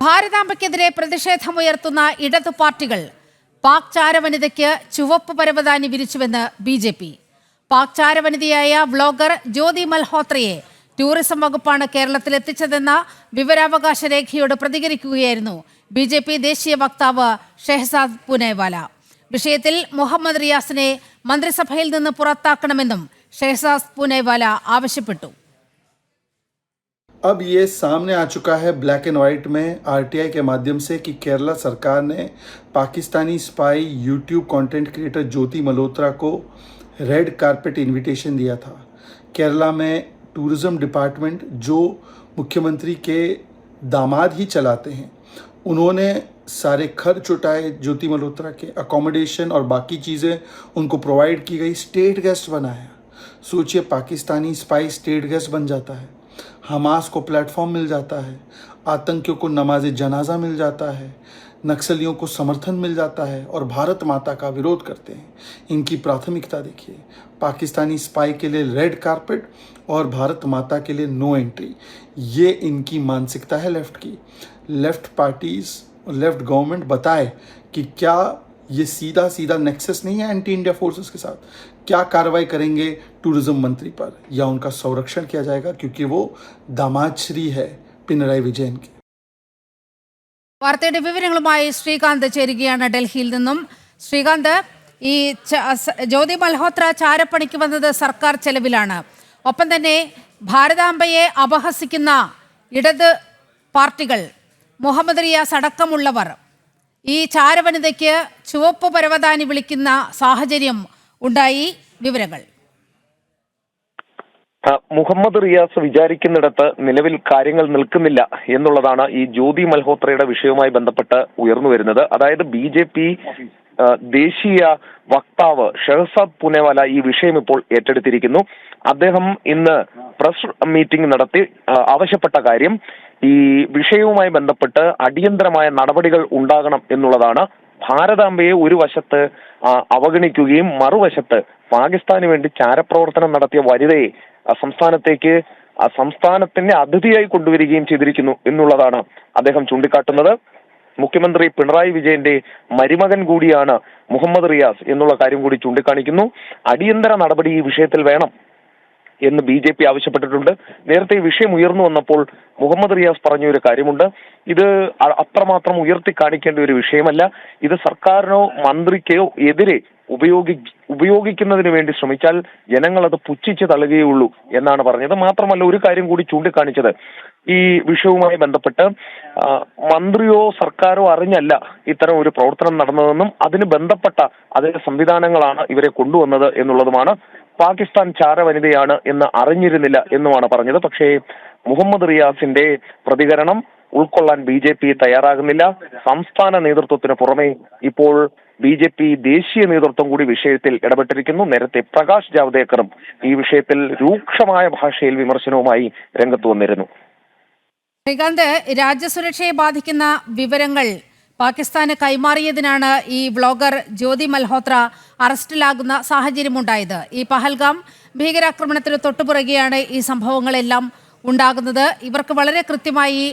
ഭാരതാംബയ്ക്കെതിരെ പ്രതിഷേധമുയർത്തുന്ന ഇടതു പാർട്ടികൾ പാക് ചാരവനിതയ്ക്ക് ചുവപ്പ് പരവതാനി വിരിച്ചുവെന്ന് ബി ജെ പി. പാക് ചാരവനിതയായ വ്ളോഗർ ജ്യോതി മൽഹോത്രയെ ടൂറിസം വകുപ്പാണ് കേരളത്തിൽ എത്തിച്ചതെന്ന വിവരാവകാശ രേഖയോട് പ്രതികരിക്കുകയായിരുന്നു ബി ജെ പി ദേശീയ വക്താവ് ഷെഹസാദ് പുനേവാല. വിഷയത്തിൽ മുഹമ്മദ് റിയാസിനെ മന്ത്രിസഭയിൽ നിന്ന് പുറത്താക്കണമെന്നും ഷെഹസാദ് പുനേവാല ആവശ്യപ്പെട്ടു. अब ये सामने आ चुका है ब्लैक एंड वाइट में आरटीआई के माध्यम से कि केरला सरकार ने Pakistani spy YouTube content creator Jyoti Malhotra को रेड कारपेट इनविटेशन दिया था। केरला में टूरिज़्म डिपार्टमेंट जो मुख्यमंत्री के दामाद ही चलाते हैं, उन्होंने सारे खर्च उठाए ज्योति मल्होत्रा के। अकोमोडेशन और बाकी चीज़ें उनको प्रोवाइड की गई स्टेट गेस्ट बनाया। सोचिए, पाकिस्तानी स्पाई स्टेट गेस्ट बन जाता है। हमास को प्लेटफॉर्म मिल जाता है, आतंकियों को नमाज़ जनाजा मिल जाता है, नक्सलियों को समर्थन मिल जाता है और भारत माता का विरोध करते हैं। इनकी प्राथमिकता देखिए, पाकिस्तानी स्पाई के लिए रेड कारपेट और भारत माता के लिए नो एंट्री। ये इनकी मानसिकता है लेफ़्ट की। लेफ़्ट पार्टीज़, लेफ़्ट गवर्नमेंट बताए कि क्या ये सीधा सीधा नेक्सेस नहीं है एंटी इंडिया फोर्सेस के साथ। क्या कार्रवाई करेंगे टूरिज्म मंत्री पर या उनका संरक्षण किया जाएगा क्योंकि वो दामाद श्री है पिनराई विजयन के വാർത്തയുടെ വിവരങ്ങളുമായി ശ്രീകാന്ത് ചേരുകയാണ് ഡൽഹിയിൽ നിന്നും ശ്രീകാന്ത് ഈ ച- സ- ജ്യോതി മൽഹോത്ര ചാരപ്പണിക്ക് വന്നത് സർക്കാർ ചെലവിലാണ് ഒപ്പം തന്നെ ഭാരതാംബയെ അപഹസിക്കുന്ന ഇടത് പാർട്ടികൾ മുഹമ്മദ് റിയാസ് അടക്കമുള്ളവർ ഈ ചാരവനിതയ്ക്ക് ചുവപ്പ് പരവതാനി വിളിക്കുന്ന സാഹചര്യം ഉണ്ടായി വിവരങ്ങൾ. മുഹമ്മദ് റിയാസ് വിചാരിക്കുന്നിടത്ത് നിലവിൽ കാര്യങ്ങൾ നിൽക്കുന്നില്ല എന്നുള്ളതാണ് ഈ ജ്യോതി മൽഹോത്രയുടെ വിഷയവുമായി ബന്ധപ്പെട്ട് ഉയർന്നു വരുന്നത്. അതായത് ബി ജെ പി ദേശീയ വക്താവ് ഷെഹസാദ് പുനേവാല ഈ വിഷയം ഇപ്പോൾ ഏറ്റെടുത്തിരിക്കുന്നു. അദ്ദേഹം ഇന്ന് പ്രസ് മീറ്റിംഗ് നടത്തി ആവശ്യപ്പെട്ട കാര്യം ഈ വിഷയവുമായി ബന്ധപ്പെട്ട് അടിയന്തരമായ നടപടികൾ ഉണ്ടാകണം എന്നുള്ളതാണ്. ഭാരതാംബയെ ഒരു വശത്ത് അവഗണിക്കുകയും മറുവശത്ത് പാകിസ്ഥാന് വേണ്ടി ചാരപ്രവർത്തനം നടത്തിയ വനിതയെ സംസ്ഥാനത്തേക്ക് സംസ്ഥാനത്തിന്റെ അതിഥിയായി കൊണ്ടുവരികയും ചെയ്തിരിക്കുന്നു എന്നുള്ളതാണ് അദ്ദേഹം ചൂണ്ടിക്കാട്ടുന്നത്. മുഖ്യമന്ത്രി പിണറായി വിജയന്റെ മരുമകൻ കൂടിയാണ് മുഹമ്മദ് റിയാസ് എന്നുള്ള കാര്യം കൂടി ചൂണ്ടിക്കാണിക്കുന്നു. അടിയന്തര നടപടി ഈ വിഷയത്തിൽ വേണം. എന്ന് ബി ജെ പി ആവശ്യപ്പെട്ടിട്ടുണ്ട്. നേരത്തെ ഈ വിഷയം ഉയർന്നു വന്നപ്പോൾ മുഹമ്മദ് റിയാസ് പറഞ്ഞ ഒരു കാര്യമുണ്ട്. ഇത് അത്രമാത്രം ഉയർത്തി കാണിക്കേണ്ട ഒരു വിഷയമല്ല. ഇത് സർക്കാരിനോ മന്ത്രിക്കോ എതിരെ ഉപയോഗി ഉപയോഗിക്കുന്നതിന് വേണ്ടി ശ്രമിച്ചാൽ ജനങ്ങൾ അത് പുച്ഛിച്ച് തള്ളുകയുള്ളൂ എന്നാണ് പറഞ്ഞത്. മാത്രമല്ല ഒരു കാര്യം കൂടി ചൂണ്ടിക്കാണിച്ചത്. ഈ വിഷയവുമായി ബന്ധപ്പെട്ട് മന്ത്രിയോ സർക്കാരോ അറിഞ്ഞല്ല ഇത്തരം ഒരു പ്രവർത്തനം നടന്നതെന്നും അതിന് ബന്ധപ്പെട്ട അതിന്റെ സംവിധാനങ്ങളാണ് ഇവരെ കൊണ്ടുവന്നത് എന്നുള്ളതുമാണ് പാകിസ്ഥാൻ ചാരവനിതയാണ് എന്ന് അറിഞ്ഞിരുന്നില്ല എന്നുമാണ് പറഞ്ഞത്. പക്ഷേ മുഹമ്മദ് റിയാസിന്റെ പ്രതികരണം ഉൾക്കൊള്ളാൻ ബി ജെ പി തയ്യാറാകുന്നില്ല. സംസ്ഥാന നേതൃത്വത്തിന് പുറമെ ഇപ്പോൾ ബി ജെ പി ദേശീയ നേതൃത്വം കൂടി വിഷയത്തിൽ ഇടപെട്ടിരിക്കുന്നു. നേരത്തെ പ്രകാശ് ജാവ്ദേക്കറും ഈ വിഷയത്തിൽ രൂക്ഷമായ ഭാഷയിൽ വിമർശനവുമായി രംഗത്ത് വന്നിരുന്നു. ശ്രീകാന്ത് രാജ്യസുരക്ഷയെ ബാധിക്കുന്ന വിവരങ്ങൾ പാകിസ്ഥാന് കൈമാറിയതിനാണ് ഈ വ്ളോഗർ ജ്യോതി മൽഹോത്ര അറസ്റ്റിലാകുന്ന സാഹചര്യമുണ്ടായത്. ഈ പഹൽഗാം ഭീകരാക്രമണത്തിന് തൊട്ടുപുറകെയാണ് ഈ സംഭവങ്ങളെല്ലാം ഉണ്ടാകുന്നത്. ഇവർക്ക് വളരെ കൃത്യമായി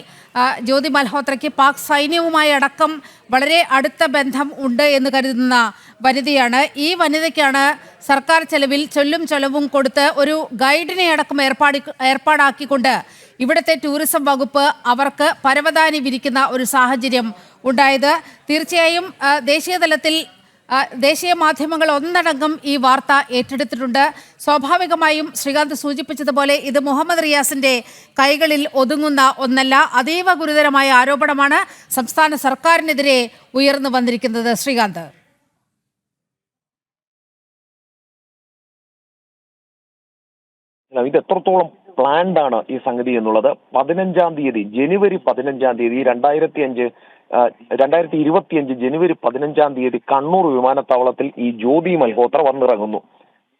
ജ്യോതി മൽഹോത്രയ്ക്ക് പാക് സൈന്യവുമായി അടക്കം വളരെ അടുത്ത ബന്ധം ഉണ്ട് എന്ന് കരുതുന്ന വനിതയാണ്. ഈ വനിതയ്ക്കാണ് സർക്കാർ ചെലവിൽ ചൊല്ലും ചൊലവും കൊടുത്ത് ഒരു ഗൈഡിനെ അടക്കം ഏർപ്പാടി ഏർപ്പാടാക്കിക്കൊണ്ട് ഇവിടുത്തെ ടൂറിസം വകുപ്പ് അവർക്ക് പരവതാനി വിരിക്കുന്ന ഒരു സാഹചര്യം ഉണ്ടായത്. തീർച്ചയായും ദേശീയ തലത്തിൽ ദേശീയ മാധ്യമങ്ങൾ ഒന്നടങ്കം ഈ വാർത്ത ഏറ്റെടുത്തിട്ടുണ്ട്. സ്വാഭാവികമായും ശ്രീകാന്ത് സൂചിപ്പിച്ചതുപോലെ ഇത് മുഹമ്മദ് റിയാസിന്റെ കൈകളിൽ ഒതുങ്ങുന്ന ഒന്നല്ല അതീവ ഗുരുതരമായ ആരോപണമാണ് സംസ്ഥാന സർക്കാരിനെതിരെ ഉയർന്നു വന്നിരിക്കുന്നത്. ശ്രീകാന്ത്. ഇത് എത്രത്തോളം പ്ലാൻഡ് ആണ് ഈ സംഗതി എന്നുള്ളത്? പതിനഞ്ചാം തീയതി ജനുവരി പതിനഞ്ചാം തീയതി രണ്ടായിരത്തി അഞ്ച് രണ്ടായിരത്തി ഇരുപത്തി അഞ്ച് ജനുവരി പതിനഞ്ചാം തീയതി കണ്ണൂർ വിമാനത്താവളത്തിൽ ഈ ജ്യോതി മൽഹോത്ര വന്നിറങ്ങുന്നു.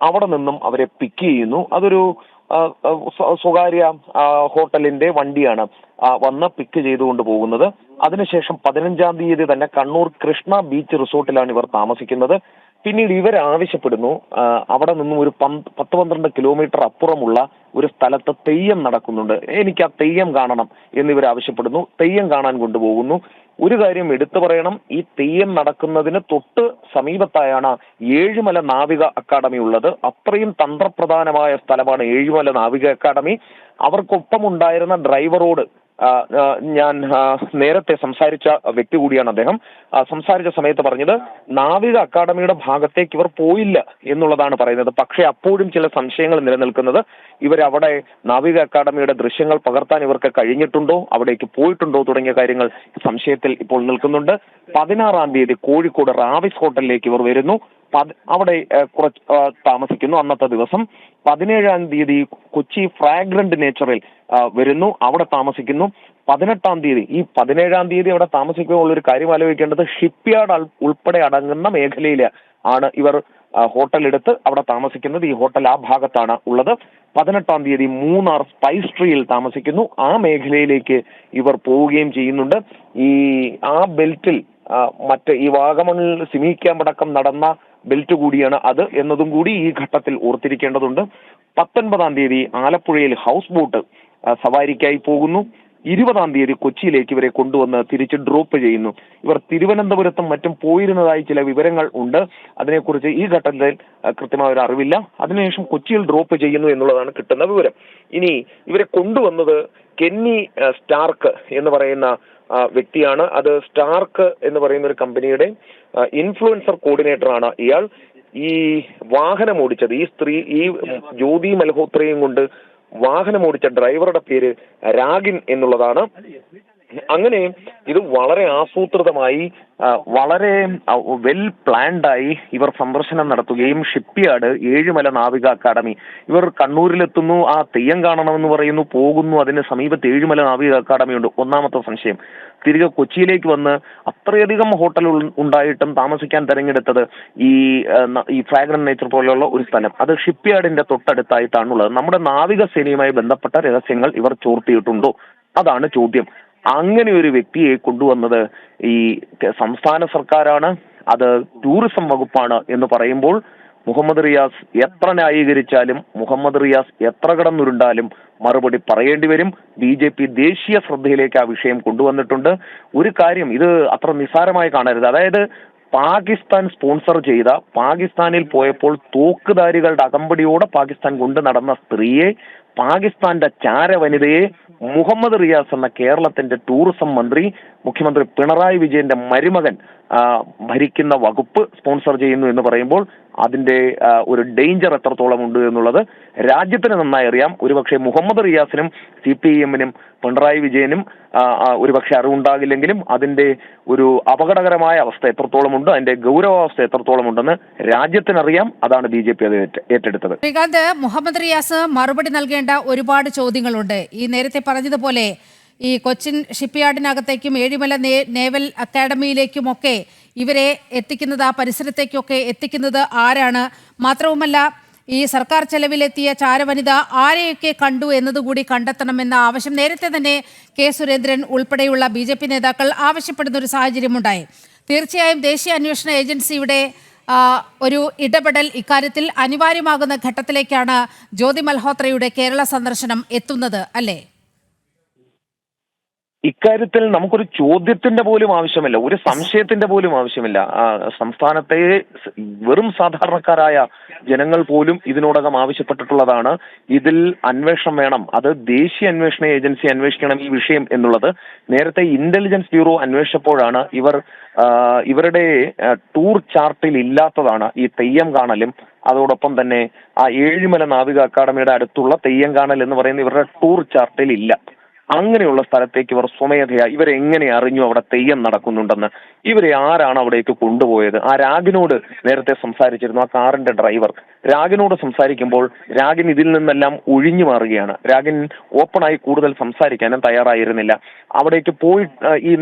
അവിടെ നിന്നും അവരെ പിക്ക് ചെയ്യുന്നു. അതൊരു സ്വകാര്യ ഹോട്ടലിന്റെ വണ്ടിയാണ് വന്ന് പിക്ക് ചെയ്തുകൊണ്ട് പോകുന്നത്. അതിനുശേഷം പതിനഞ്ചാം തീയതി തന്നെ കണ്ണൂർ കൃഷ്ണ ബീച്ച് റിസോർട്ടിലാണ് ഇവർ താമസിക്കുന്നത്. പിന്നീട് ഇവർ ആവശ്യപ്പെടുന്നു അവിടെ നിന്നും ഒരു പത്ത് പന്ത്രണ്ട് കിലോമീറ്റർ അപ്പുറമുള്ള ഒരു സ്ഥലത്ത് തെയ്യം നടക്കുന്നുണ്ട്. എനിക്ക് ആ തെയ്യം കാണണം എന്നിവർ ആവശ്യപ്പെടുന്നു. തെയ്യം കാണാൻ കൊണ്ടുപോകുന്നു. ഒരു കാര്യം എടുത്തു പറയണം. ഈ തെയ്യം നടക്കുന്നതിന് തൊട്ട് സമീപത്തായാണ് ഏഴുമല നാവിക അക്കാദമി ഉള്ളത്. അത്രയും തന്ത്രപ്രധാനമായ സ്ഥലമാണ് ഏഴുമല നാവിക അക്കാദമി. അവർക്കൊപ്പം ഉണ്ടായിരുന്ന ഡ്രൈവറോട് ഞാൻ നേരത്തെ സംസാരിച്ച വ്യക്തി കൂടിയാണ് അദ്ദേഹം. സംസാരിച്ച സമയത്ത് പറഞ്ഞത് നാവിക അക്കാദമിയുടെ ഭാഗത്തേക്ക് ഇവർ പോയില്ല എന്നുള്ളതാണ് പറയുന്നത്. പക്ഷേ അപ്പോഴും ചില സംശയങ്ങൾ നിലനിൽക്കുന്നത് ഇവരവിടെ നാവിക അക്കാദമിയുടെ ദൃശ്യങ്ങൾ പകർത്താൻ ഇവർക്ക് കഴിഞ്ഞിട്ടുണ്ടോ അവിടേക്ക് പോയിട്ടുണ്ടോ തുടങ്ങിയ കാര്യങ്ങൾ സംശയത്തിൽ ഇപ്പോൾ നിൽക്കുന്നുണ്ട്. പതിനാറാം തീയതി കോഴിക്കോട് റാവിസ് ഹോട്ടലിലേക്ക് ഇവർ വരുന്നു. അവിടെ കുറച്ച് താമസിക്കുന്നു അന്നത്തെ ദിവസം. പതിനേഴാം തീയതി കൊച്ചി ഫ്രാഗ്രന്റ് നേച്ചറിൽ വരുന്നു അവിടെ താമസിക്കുന്നു. പതിനെട്ടാം തീയതി ഈ പതിനേഴാം തീയതി അവിടെ താമസിക്കുമ്പോൾ ഒരു കാര്യം ആലോചിക്കേണ്ടത് ഷിപ്പ്യാർഡ് ഉൾപ്പെടെ അടങ്ങുന്ന മേഖലയിൽ ആണ് ഇവർ ഹോട്ടൽ എടുത്ത് അവിടെ താമസിക്കുന്നത്. ഈ ഹോട്ടൽ ആ ഭാഗത്താണ് ഉള്ളത്. പതിനെട്ടാം തീയതി മൂന്നാർ സ്പൈസ് ട്രീയിൽ താമസിക്കുന്നു. ആ മേഖലയിലേക്ക് ഇവർ പോവുകയും ചെയ്യുന്നുണ്ട്. ഈ ആ ബെൽറ്റിൽ മറ്റ് ഈ വാഗമണിൽ സിമി ക്യാമ്പ് നടന്ന ബെൽറ്റ് കൂടിയാണ് അത് എന്നതും കൂടി ഈ ഘട്ടത്തിൽ ഓർത്തിരിക്കേണ്ടതുണ്ട്. പത്തൊൻപതാം തീയതി ആലപ്പുഴയിൽ ഹൗസ് ബോട്ട് സവാരിക്കായി പോകുന്നു. ഇരുപതാം തീയതി കൊച്ചിയിലേക്ക് ഇവരെ കൊണ്ടുവന്ന് തിരിച്ച് ഡ്രോപ്പ് ചെയ്യുന്നു. ഇവർ തിരുവനന്തപുരത്തും മറ്റും പോയിരുന്നതായി ചില വിവരങ്ങൾ ഉണ്ട്. അതിനെക്കുറിച്ച് ഈ ഘട്ടത്തിൽ കൃത്യമായ ഒരു അറിവില്ല. അതിനുശേഷം കൊച്ചിയിൽ ഡ്രോപ്പ് ചെയ്യുന്നു എന്നുള്ളതാണ് കിട്ടുന്ന വിവരം. ഇനി ഇവരെ കൊണ്ടുവന്നത് കെന്നി സ്റ്റാർക്ക് എന്ന് പറയുന്ന വ്യക്തിയാണ്. അത് സ്റ്റാർക്ക് എന്ന് പറയുന്ന ഒരു കമ്പനിയുടെ ഇൻഫ്ലുവൻസർ കോർഡിനേറ്ററാണ് ഇയാൾ. ഈ വാഹനം ഓടിച്ചത് ഈ സ്ത്രീ ഈ ജ്യോതി മൽഹോത്രയും കൊണ്ട് വാഹനം ഓടിച്ച ഡ്രൈവറുടെ പേര് രാഗിൻ എന്നുള്ളതാണ്. അങ്ങനെ ഇത് വളരെ ആസൂത്രിതമായി വളരെ വെൽ പ്ലാൻഡ് ആയി ഇവർ സന്ദർശനം നടത്തുകയും ഷിപ്പ്യാർഡ് ഏഴുമല നാവിക അക്കാദമി ഇവർ കണ്ണൂരിലെത്തുന്നു ആ തെയ്യം കാണണമെന്ന് പറയുന്നു പോകുന്നു അതിന് സമീപത്ത് ഏഴുമല നാവിക അക്കാദമി ഉണ്ട്. ഒന്നാമത്തെ സംശയം തിരികെ കൊച്ചിയിലേക്ക് വന്ന് അത്രയധികം ഹോട്ടൽ ഉണ്ടായിട്ടും താമസിക്കാൻ തെരഞ്ഞെടുത്തത് ഈ ഈ ഫ്രാഗ്രൻ നേച്ചർ പോലെയുള്ള ഒരു സ്ഥലം. അത് ഷിപ്പ്യാർഡിന്റെ തൊട്ടടുത്തായിട്ടാണുള്ളത്. നമ്മുടെ നാവിക നാവികസേനയുമായി ബന്ധപ്പെട്ട രഹസ്യങ്ങൾ ഇവർ ചോർത്തിയിട്ടുണ്ടോ? അതാണ് ചോദ്യം. അങ്ങനെ ഒരു വ്യക്തിയെ കൊണ്ടുവന്നത് ഈ സംസ്ഥാന സർക്കാരാണ്. അത് ടൂറിസം വകുപ്പാണ് എന്ന് പറയുമ്പോൾ മുഹമ്മദ് റിയാസ് എത്ര ന്യായീകരിച്ചാലും മുഹമ്മദ് റിയാസ് എത്ര കടന്നുരുണ്ടാലും മറുപടി പറയേണ്ടി വരും. ബി ജെ പി ദേശീയ ശ്രദ്ധയിലേക്ക് ആ വിഷയം കൊണ്ടുവന്നിട്ടുണ്ട്. ഒരു കാര്യം ഇത് അത്ര നിസ്സാരമായി കാണരുത്. അതായത് പാകിസ്ഥാൻ സ്പോൺസർ ചെയ്ത പാകിസ്ഥാനിൽ പോയപ്പോൾ തോക്കുധാരികളുടെ അകമ്പടിയോടെ പാകിസ്ഥാൻ കൊണ്ടു നടന്ന സ്ത്രീയെ പാകിസ്ഥാന്റെ ചാരവനിതയെ മുഹമ്മദ് റിയാസ് എന്ന കേരളത്തിന്റെ ടൂറിസം മന്ത്രി മുഖ്യമന്ത്രി പിണറായി വിജയന്റെ മരുമകൻ ഭരിക്കുന്ന വകുപ്പ് സ്പോൺസർ ചെയ്യുന്നു എന്ന് പറയുമ്പോൾ അതിന്റെ ഒരു ഡേഞ്ചർ എത്രത്തോളം ഉണ്ട് എന്നുള്ളത് രാജ്യത്തിന് നന്നായി അറിയാം. ഒരുപക്ഷെ മുഹമ്മദ് റിയാസിനും സി പി എമ്മിനും പിണറായി വിജയനും ഒരുപക്ഷെ അറിവുണ്ടാകില്ലെങ്കിലും അതിന്റെ ഒരു അപകടകരമായ അവസ്ഥ എത്രത്തോളം ഉണ്ട് അതിന്റെ ഗൗരവാവസ്ഥ എത്രത്തോളം ഉണ്ടെന്ന് രാജ്യത്തിനറിയാം. അതാണ് ബി ജെ പി അത് ഏറ്റ- ഏറ്റെടുത്തത്. ശ്രീകാന്ത് മുഹമ്മദ് റിയാസ് മറുപടി നൽകേണ്ട ഒരുപാട് ചോദ്യങ്ങളുണ്ട്. ഈ നേരത്തെ പറഞ്ഞതുപോലെ ഈ കൊച്ചിൻ ഷിപ്പ്യാർഡിനകത്തേക്കും ഏഴിമല നേ- നേവൽ അക്കാഡമിയിലേക്കുമൊക്കെ ഇവരെ എത്തിക്കുന്നത് ആ പരിസരത്തേക്കൊക്കെ എത്തിക്കുന്നത് ആരാണ്? മാത്രവുമല്ല ഈ സർക്കാർ ചെലവിലെത്തിയ ചാരവനിത ആരെയൊക്കെ കണ്ടു എന്നതുകൂടി കണ്ടെത്തണമെന്ന ആവശ്യം നേരത്തെ തന്നെ കെ സുരേന്ദ്രൻ ഉൾപ്പെടെയുള്ള ബി ജെ പി നേതാക്കൾ ആവശ്യപ്പെടുന്ന ഒരു സാഹചര്യമുണ്ടായി. തീർച്ചയായും ദേശീയ അന്വേഷണ ഏജൻസിയുടെ ഒരു ഇടപെടൽ ഇക്കാര്യത്തിൽ അനിവാര്യമാകുന്ന ഘട്ടത്തിലേക്കാണ് ജ്യോതി മൽഹോത്രയുടെ കേരള സന്ദർശനം എത്തുന്നത് അല്ലേ? ഇക്കാര്യത്തിൽ നമുക്കൊരു ചോദ്യത്തിന്റെ പോലും ആവശ്യമില്ല ഒരു സംശയത്തിന്റെ പോലും ആവശ്യമില്ല. സംസ്ഥാനത്തെ വെറും സാധാരണക്കാരായ ജനങ്ങൾ പോലും ഇതിനോടകം ആവശ്യപ്പെട്ടിട്ടുള്ളതാണ്. ഇതിൽ അന്വേഷണം വേണം. അത് ദേശീയ അന്വേഷണ ഏജൻസി അന്വേഷിക്കണം ഈ വിഷയം എന്നുള്ളത്. നേരത്തെ ഇന്റലിജൻസ് ബ്യൂറോ അന്വേഷിച്ചപ്പോഴാണ് ഇവർ ഇവരുടെ ടൂർ ചാർട്ടിൽ ഇല്ലാത്തതാണ് ഈ തെയ്യം കാണലും അതോടൊപ്പം തന്നെ ആ ഏഴിമല നാവിക അക്കാദമിയുടെ അടുത്തുള്ള തെയ്യം കാണൽ എന്ന് പറയുന്ന ഇവരുടെ ടൂർ ചാർട്ടിൽ ഇല്ല. അങ്ങനെയുള്ള സ്ഥലത്തേക്ക് ഇവർ സ്വമേധയാ ഇവരെ എങ്ങനെ അറിഞ്ഞു അവിടെ തെയ്യം നടക്കുന്നുണ്ടെന്ന്? ഇവരെ ആരാണ് അവിടേക്ക് കൊണ്ടുപോയത്? ആ രാഗിനോട് നേരത്തെ സംസാരിച്ചിരുന്നു ആ കാറിന്റെ ഡ്രൈവർ. രാഗിനോട് സംസാരിക്കുമ്പോൾ രാഗിൻ ഇതിൽ നിന്നെല്ലാം ഒഴിഞ്ഞു മാറുകയാണ്. രാഗിൻ ഓപ്പണായി കൂടുതൽ സംസാരിക്കാനും തയ്യാറായിരുന്നില്ല. അവിടേക്ക് പോയി ഈ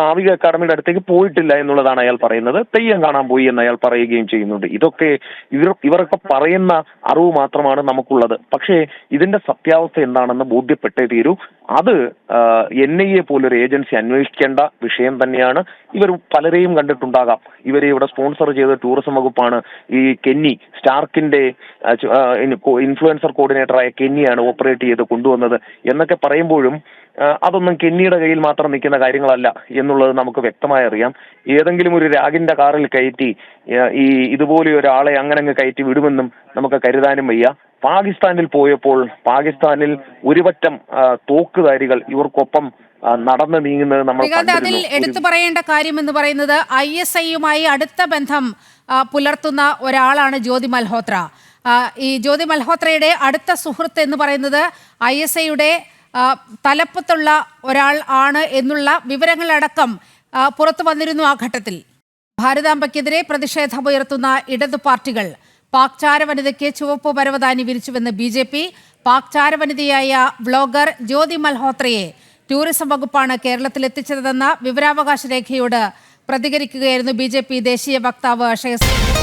നാവിക അക്കാദമിയുടെ അടുത്തേക്ക് പോയിട്ടില്ല എന്നുള്ളതാണ് അയാൾ പറയുന്നത്. തെയ്യം കാണാൻ പോയി എന്ന് അയാൾ പറയുകയും ചെയ്യുന്നുണ്ട്. ഇതൊക്കെ ഇവർ ഇവരൊക്കെ പറയുന്ന അറിവ് മാത്രമാണ് നമുക്കുള്ളത്. പക്ഷേ ഇതിന്റെ സത്യാവസ്ഥ എന്താണെന്ന് ബോധ്യപ്പെട്ടേ തീരൂ. അത് എൻ ഐ എ പോലൊരു ഏജൻസി അന്വേഷിക്കേണ്ട വിഷയം തന്നെയാണ്. ഇവർ പലരെയും കണ്ടിട്ടുണ്ടാകാം. ഇവരെ ഇവിടെ സ്പോൺസർ ചെയ്ത ടൂറിസം വകുപ്പാണ് ഈ കെന്നി സ്റ്റാർക്കിന്റെ കോ- ഇൻഫ്ലുവൻസർ കോർഡിനേറ്ററായ കെന്നിയാണ് ഓപ്പറേറ്റ് ചെയ്ത് കൊണ്ടുവന്നത് എന്നൊക്കെ പറയുമ്പോഴും അതൊന്നും കെന്നിയുടെ കയ്യിൽ മാത്രം നിൽക്കുന്ന കാര്യങ്ങളല്ല എന്നുള്ളത് നമുക്ക് വ്യക്തമായി അറിയാം. ഏതെങ്കിലും ഒരു രാഗിന്റെ കാറിൽ കയറ്റി ഈ ഇതുപോലെ ഒരാളെ അങ്ങനെ അങ്ങ് കയറ്റി വിടുമെന്നും നമുക്ക് കരുതാനും വയ്യ. പാകിസ്ഥാനിൽ പോയപ്പോൾ പാകിസ്ഥാനിൽ ഒരുപറ്റം തോക്കുധാരികൾ ഇവർക്കൊപ്പം നടന്ന് നീങ്ങുന്നത് നമ്മൾ അതിൽ എടുത്തു പറയേണ്ട കാര്യം എന്ന് പറയുന്നത് ഐ എസ് ഐയുമായി അടുത്ത ബന്ധം പുലർത്തുന്ന ഒരാളാണ് ജ്യോതി മൽഹോത്ര. ഈ ജ്യോതി മൽഹോത്രയുടെ അടുത്ത സുഹൃത്ത് എന്ന് പറയുന്നത് ഐ എസ് ഐയുടെ തലപ്പത്തുള്ള ഒരാൾ ആണ് എന്നുള്ള വിവരങ്ങളടക്കം പുറത്തു വന്നിരുന്നു ആ ഘട്ടത്തിൽ. ഭാരതാംബയ്ക്കെതിരെ പ്രതിഷേധമുയർത്തുന്ന ഇടതു പാർട്ടികൾ പാക് ചാരവനിതയ്ക്ക് ചുവപ്പ് പരവതാനി വിരിച്ചുവെന്ന് ബി ജെ പി പാക് ചാരവനിതയായ വ്ളോഗർ ജ്യോതി മൽഹോത്രയെ ടൂറിസം വകുപ്പാണ് കേരളത്തിൽ എത്തിച്ചതെന്ന വിവരാവകാശ രേഖയോട് പ്രതികരിക്കുകയായിരുന്നു ബി ദേശീയ വക്താവ് ഷെയ്സ്